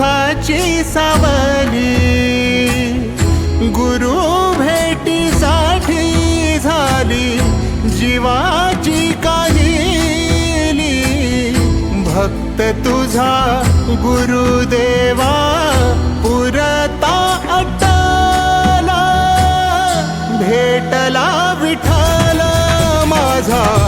सुखाची सावली. गुरु भेटीसाठी झाली जीवाची काहिली. भक्त तुझा गुरुदेवा पुरता अटला. भेटला विठ्ठल माझा.